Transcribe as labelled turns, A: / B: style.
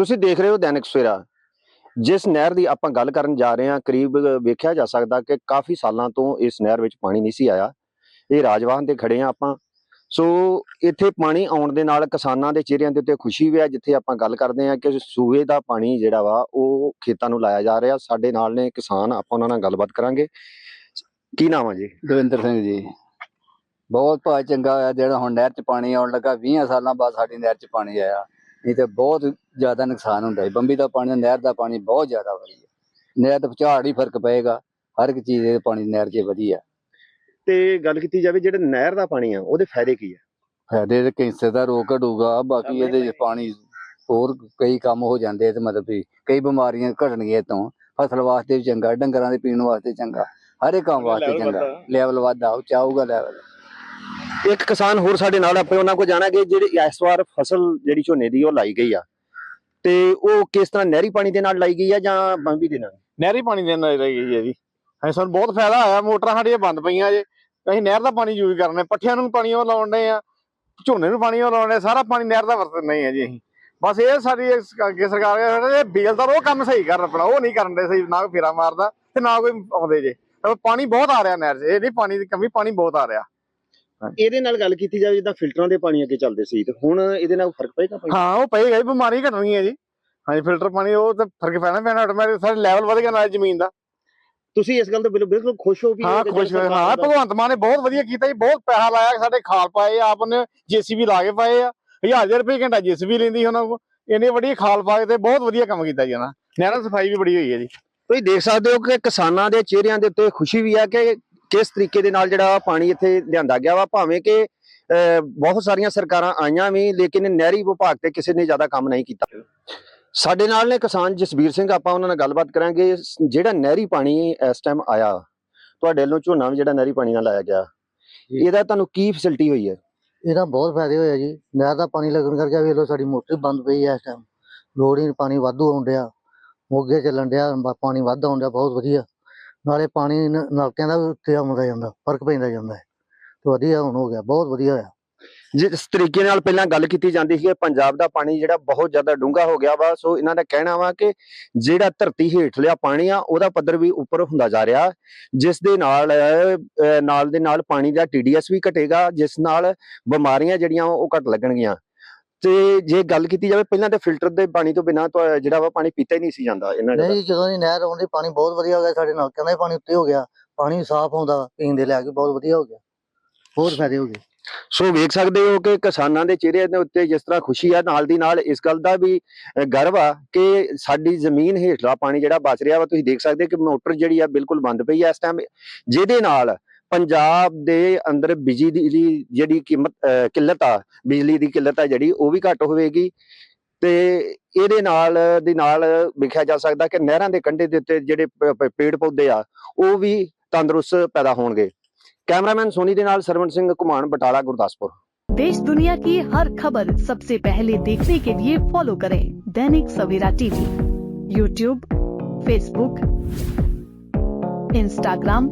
A: ਤੁਸੀਂ ਦੇਖ ਰਹੇ ਹੋ ਦੈਨਿਕ ਸਵੇਰਾ। ਜਿਸ ਨਹਿਰ ਦੀ ਆਪਾਂ ਗੱਲ ਕਰਨ ਜਾ ਰਹੇ ਹਾਂ, ਕਰੀਬ ਵੇਖਿਆ ਜਾ ਸਕਦਾ ਕਿ ਕਾਫੀ ਸਾਲਾਂ ਤੋਂ ਇਸ ਨਹਿਰ ਵਿੱਚ ਪਾਣੀ ਨਹੀਂ ਸੀ ਆਇਆ। ਇਹ ਰਾਜਵਾਹਨ ਤੇ ਖੜੇ ਆ ਆਪਾਂ। ਸੋ ਇੱਥੇ ਪਾਣੀ ਆਉਣ ਦੇ ਨਾਲ ਕਿਸਾਨਾਂ ਦੇ ਚਿਹਰਿਆਂ ਦੇ ਉੱਤੇ ਖੁਸ਼ੀ ਵੀ ਆ ਜਿੱਥੇ ਆਪਾਂ ਗੱਲ ਕਰਦੇ ਹਾਂ ਕਿ ਸੂਏ ਦਾ ਪਾਣੀ ਜਿਹੜਾ ਵਾ, ਉਹ ਖੇਤਾਂ ਨੂੰ ਲਾਇਆ ਜਾ ਰਿਹਾ। ਸਾਡੇ ਨਾਲ ਨੇ ਕਿਸਾਨ, ਆਪਾਂ ਉਹਨਾਂ ਨਾਲ ਗੱਲਬਾਤ ਕਰਾਂਗੇ। ਕੀ ਨਾਮ ਆ ਜੀ?
B: ਦਵਿੰਦਰ ਸਿੰਘ ਜੀ। ਬਹੁਤ ਭਾਅ ਚੰਗਾ ਹੋਇਆ ਜਿਹੜਾ ਹੁਣ ਨਹਿਰ 'ਚ ਪਾਣੀ ਆਉਣ ਲੱਗਾ। 20 ਸਾਲਾਂ ਬਾਅਦ ਸਾਡੀ ਨਹਿਰ 'ਚ ਪਾਣੀ ਆਇਆ। ਨਹੀਂ ਤੇ ਬਹੁਤ ਜ਼ਿਆਦਾ ਨੁਕਸਾਨ ਹੁੰਦਾ ਹੈ ਬੰਬੀ ਦਾ ਪਾਣੀ ਨਹਿਰ ਦਾ ਪਾਣੀ ਬਹੁਤ ਜ਼ਿਆਦਾ ਵਧੀਆ। ਨਹਿਰ ਦਾ ਝਾੜ ਹੀ ਫ਼ਰਕ ਪਏਗਾ। ਹਰ ਇੱਕ ਚੀਜ਼ ਦੇ ਪਾਣੀ ਨਹਿਰ 'ਚ ਵਧੀਆ।
A: ਤੇ ਗੱਲ ਕੀਤੀ ਜਾਵੇ ਜਿਹੜੇ ਨਹਿਰ ਦਾ ਪਾਣੀ ਆ ਉਹਦੇ ਫਾਇਦੇ ਕੀ ਆ?
B: ਫਾਇਦੇ ਤੇ ਕੈਂਸਰ ਦਾ ਰੋਗ ਘਟੂਗਾ ਬਾਕੀ ਇਹਦੇ 'ਚ ਪਾਣੀ ਹੋਰ ਕਈ ਕੰਮ ਹੋ ਜਾਂਦੇ ਤੇ ਮਤਲਬ ਵੀ ਕਈ ਬਿਮਾਰੀਆਂ ਘਟਣਗੀਆਂ ਤੋਂ ਫਸਲ ਵਾਸਤੇ ਵੀ ਚੰਗਾ ਡੰਗਰਾਂ ਦੇ ਪੀਣ ਵਾਸਤੇ ਚੰਗਾ। ਹਰ ਇੱਕ ਕੰਮ ਵਾਸਤੇ ਚੰਗਾ। ਲੈਵਲ ਵਧਦਾ ਚਾਹੂਗਾ ਲੈਵਲ
A: ਇੱਕ ਕਿਸਾਨ ਹੋਰ ਸਾਡੇ ਨਾਲ ਆਪਾਂ ਉਹਨਾਂ ਕੋਲ ਜਾਣਾਂਗੇ ਜਿਹੜੇ ਇਸ ਵਾਰ ਫਸਲ ਜਿਹੜੀ ਝੋਨੇ ਦੀ ਉਹ ਲਾਈ ਗਈ ਆ। ਤੇ ਉਹ ਕਿਸ ਤਰ੍ਹਾਂ ਨਹਿਰੀ ਪਾਣੀ ਦੇ ਨਾਲ ਲਾਈ ਗਈ ਆ ਜਾਂ ਬੰਬੀ ਦੇ ਨਾਲ?
C: ਨਹਿਰੀ ਪਾਣੀ ਦੇ ਨਾਲ ਲਾਈ ਗਈ ਹੈ ਜੀ। ਅਸੀਂ ਸਾਨੂੰ ਬਹੁਤ ਫਾਇਦਾ ਹੋਇਆ। ਮੋਟਰਾਂ ਸਾਡੀਆਂ ਬੰਦ ਪਈਆਂ ਜੇ। ਅਸੀਂ ਨਹਿਰ ਦਾ ਪਾਣੀ ਯੂਜ਼ ਕਰਨੇ ਪੱਠਿਆਂ ਨੂੰ ਪਾਣੀ ਉਹ ਲਾਉਣੇ ਆ। ਝੋਨੇ ਨੂੰ ਪਾਣੀ ਉਹ ਲਾਉਣੇ ਸਾਰਾ ਪਾਣੀ ਨਹਿਰ ਦਾ ਵਰਤਣਾ ਹੀ ਹੈ ਜੀ ਅਸੀਂ। ਬਸ ਇਹ ਸਾਡੀ ਅੱਗੇ ਸਰਕਾਰ ਇਹ ਬੇਲਦਾਰ ਉਹ ਕੰਮ ਸਹੀ ਕਰਨ ਆਪਣਾ। ਉਹ ਨਹੀਂ ਕਰਨ ਦੇ ਸਹੀ, ਨਾ ਕੋਈ ਫੇਰਾ ਮਾਰਦਾ ਤੇ ਨਾ ਕੋਈ ਆਉਂਦੇ ਜੇ। ਪਾਣੀ ਬਹੁਤ ਆ ਰਿਹਾ ਨਹਿਰ 'ਚ। ਇਹ ਨਹੀਂ ਪਾਣੀ ਦੀ ਕਮੀ, ਪਾਣੀ ਬਹੁਤ ਆ ਰਿਹਾ।
A: ਇਹਦੇ ਨਾਲ ਗੱਲ ਕੀਤੀ ਜਾਵੇ ਜਿੱਦਾਂ ਫਿਲਟਰਾਂ ਦੇ ਪਾਣੀ ਅੱਗੇ ਚੱਲਦੇ ਸੀ ਤੇ ਹੁਣ ਇਹਦੇ ਨਾਲ ਫ਼ਰਕ ਪਏਗਾ ਭਾਈ?
C: ਹਾਂ ਉਹ ਪਏਗਾ ਜੀ ਬਿਮਾਰੀ ਘਟਣੀ ਹੈ ਜੀ। ਹਾਂਜੀ ਫਿਲਟਰ ਪਾਣੀ ਉਹ ਤੇ ਫ਼ਰਕ ਪੈਣਾ ਪੈਣਾ ਆਟੋਮੈਟਿਕ ਸਾਰੇ ਲੈਵਲ ਵਧ ਗਿਆ ਨਾਲ ਜ਼ਮੀਨ ਦਾ।
A: ਤੁਸੀਂ ਇਸ ਗੱਲ ਤੋਂ ਬਿਲਕੁਲ ਬਿਲਕੁਲ ਖੁਸ਼ ਹੋ ਵੀ
C: ਹਾਂ ਖੁਸ਼ ਹਾਂ ਭਗਵੰਤ ਮਾਨ ਨੇ ਬਹੁਤ ਵਧੀਆ ਕੀਤਾ ਜੀ ਬਹੁਤ ਪੈਸਾ ਲਾਇਆ ਸਾਡੇ ਖਾਲ ਪਾਏ ਆ, ਆਪ ਨੇ ਜੀਸੀਬੀ ਲਾ ਕੇ ਪਾਏ ਆ। ਹਜ਼ਾਰ ਰੁਪਏ ਘੰਟਾ ਜੀਸੀਬੀ ਲੈਂਦੀ ਉਹਨਾਂ ਕੋਲ। ਇੰਨੀ ਵੱਡੀ ਖਾਲ ਪਾ ਕੇ ਤੇ ਬਹੁਤ ਵਧੀਆ ਕੰਮ ਕੀਤਾ ਜੀ ਉਹਨਾਂ। ਨਹਿਰਾਂ ਸਫ਼ਾਈ ਵੀ ਬੜੀ ਹੋਈ ਹੈ ਜੀ।
A: ਤੁਸੀਂ ਦੇਖ ਸਕਦੇ ਹੋ ਕਿ ਕਿਸਾਨਾਂ ਦੇ ਚਿਹਰਿਆਂ ਦੇ ਉੱਤੇ ਖੁਸ਼ੀ ਵੀ ਆ ਕਿ ਕਿਸ ਤਰੀਕੇ ਦੇ ਨਾਲ ਜਿਹੜਾ ਪਾਣੀ ਇੱਥੇ ਲਿਆਂਦਾ ਗਿਆ ਵਾ? ਭਾਵੇਂ ਕਿ ਬਹੁਤ ਸਾਰੀਆਂ ਸਰਕਾਰਾਂ ਆਈਆਂ ਵੀ ਲੇਕਿਨ ਨਹਿਰੀ ਵਿਭਾਗ ਤੇ ਕਿਸੇ ਨੇ ਜ਼ਿਆਦਾ ਕੰਮ ਨਹੀਂ ਕੀਤਾ। ਸਾਡੇ ਨਾਲ ਨੇ ਕਿਸਾਨ ਜਸਬੀਰ ਸਿੰਘ ਆਪਾਂ ਉਹਨਾਂ ਨਾਲ ਗੱਲਬਾਤ ਕਰਾਂਗੇ। ਜਿਹੜਾ ਨਹਿਰੀ ਪਾਣੀ ਇਸ ਟਾਈਮ ਆਇਆ ਤੁਹਾਡੇ ਵੱਲੋਂ ਝੋਨਾ ਵੀ ਜਿਹੜਾ ਨਹਿਰੀ ਪਾਣੀ ਨਾਲ ਲਾਇਆ ਗਿਆ। ਇਹਦਾ ਤੁਹਾਨੂੰ ਕੀ ਫੈਸਿਲਿਟੀ ਹੋਈ ਹੈ?
D: ਇਹਦਾ ਬਹੁਤ ਫਾਇਦੇ ਹੋਇਆ ਜੀ। ਨਹਿਰ ਦਾ ਪਾਣੀ ਲੱਗਣ ਕਰਕੇ ਵੇਖ ਲਓ ਸਾਡੀ ਮੋਟਰ ਬੰਦ ਪਈ ਹੈ ਇਸ ਟਾਈਮ ਲੋੜ ਹੀ ਪਾਣੀ ਵਾਧੂ ਆਉਣ ਡਿਆ। ਮੋਗੇ ਚੱਲਣ ਡਿਆ ਪਾਣੀ ਵੱਧ ਆਉਣ ਡਿਆ ਬਹੁਤ ਵਧੀਆ। ਨਾਲੇ ਪਾਣੀ ਨ- ਨਲਕਿਆਂ ਦਾ ਵੀ ਉੱਤੇ ਆਉਂਦਾ ਜਾਂਦਾ ਫ਼ਰਕ ਪੈਂਦਾ ਜਾਂਦਾ ਹੈ। ਤੇ ਵਧੀਆ ਹੁਣ ਹੋ ਗਿਆ ਬਹੁਤ ਵਧੀਆ ਹੋਇਆ।
A: ਜਿਸ ਤਰੀਕੇ ਨਾਲ ਪਹਿਲਾਂ ਗੱਲ ਕੀਤੀ ਜਾਂਦੀ ਸੀ ਕਿ ਪੰਜਾਬ ਦਾ ਪਾਣੀ ਜਿਹੜਾ ਬਹੁਤ ਜ਼ਿਆਦਾ ਡੂੰਘਾ ਹੋ ਗਿਆ ਵਾ ਸੋ ਇਹਨਾਂ ਦਾ ਕਹਿਣਾ ਵਾ ਕਿ ਜਿਹੜਾ ਧਰਤੀ ਹੇਠਲਿਆ ਪਾਣੀ ਆ ਉਹਦਾ ਪੱਧਰ ਵੀ ਉੱਪਰ ਹੁੰਦਾ ਜਾ ਰਿਹਾ। ਜਿਸ ਦੇ ਨਾਲ ਅਹ, ਨਾਲ ਦੇ ਨਾਲ ਪਾਣੀ ਦਾ ਟੀਡੀਐਸ ਵੀ ਘਟੇਗਾ ਜਿਸ ਨਾਲ ਬਿਮਾਰੀਆਂ ਜਿਹੜੀਆਂ ਉਹ ਘਟ ਲੱਗਣਗੀਆਂ। ਤੇ ਜੇ ਗੱਲ ਕੀਤੀ ਜਾਵੇ ਪਹਿਲਾਂ ਤੇ ਫਿਲਟਰ ਦੇ ਪਾਣੀ ਤੋਂ ਬਿਨਾਂ ਤਾਂ ਜਿਹੜਾ ਵਾ ਪਾਣੀ ਪੀਤਾ ਹੀ ਨਹੀਂ ਸੀ ਜਾਂਦਾ ਇਹਨਾਂ ਦਾ
D: ਨਹੀਂ ਜਦੋਂ ਦੀ ਨਹਿਰ ਆਉਂਦੀ ਪਾਣੀ ਬਹੁਤ ਵਧੀਆ ਹੋ ਗਿਆ ਸਾਡੇ ਨਲਕਿਆਂ ਦਾ ਪਾਣੀ ਉੱਤੇ ਹੋ ਗਿਆ ਪਾਣੀ ਸਾਫ਼ ਆਉਂਦਾ ਪੀਣ ਦੇ ਲਿਆ ਕੇ ਬਹੁਤ ਵਧੀਆ ਹੋ ਗਿਆ। ਬਹੁਤ ਫਾਇਦੇ ਹੋ ਗਏ।
A: ਸੋ ਵੇਖ ਸਕਦੇ ਹੋ ਕਿ ਕਿਸਾਨਾਂ ਦੇ ਚਿਹਰੇ ਦੇ ਉੱਤੇ ਜਿਸ ਤਰ੍ਹਾਂ ਖੁਸ਼ੀ ਆ ਨਾਲ ਦੀ ਨਾਲ ਇਸ ਗੱਲ ਦਾ ਵੀ ਗਰਵ ਆ ਕਿ ਸਾਡੀ ਜ਼ਮੀਨ ਹੇਠਲਾ ਪਾਣੀ ਜਿਹੜਾ ਬਚ ਰਿਹਾ ਵਾ ਤੁਸੀਂ ਦੇਖ ਸਕਦੇ ਕਿ ਮੋਟਰ ਜਿਹੜੀ ਆ ਬਿਲਕੁਲ ਬੰਦ ਪਈ ਆ ਇਸ ਟਾਈਮ ਜਿਹਦੇ ਨਾਲ ਪੰਜਾਬ ਦੇ ਅੰਦਰ ਬਿਜਲੀ ਦੀ ਦੀ ਜਿਹੜੀ ਕੀਮਤ ਅਹ, ਕਿੱਲਤ ਆ ਬਿਜਲੀ ਦੀ ਕਿੱਲਤ ਆ ਜਿਹੜੀ ਉਹ ਵੀ ਘੱਟ ਹੋਵੇਗੀ ਤੇ ਇਹਦੇ ਨਾਲ ਦੀ ਨਾਲ ਵੇਖਿਆ ਜਾ ਸਕਦਾ ਕਿ ਨਹਿਰਾਂ ਦੇ ਕੰਢੇ ਦੇ ਉੱਤੇ ਜਿਹੜੇ ਪ- ਪ- ਪੇੜ ਪੌਦੇ ਆ ਉਹ ਵੀ ਤੰਦਰੁਸਤ ਪੈਦਾ ਹੋਣਗੇ कैमरामैन सोनी के नाल सरवण सिंह कुमान बटाला गुरदासपुर
E: देश दुनिया की हर खबर सबसे पहले देखने के लिए फॉलो करें Dainik Savera TV YouTube Facebook Instagram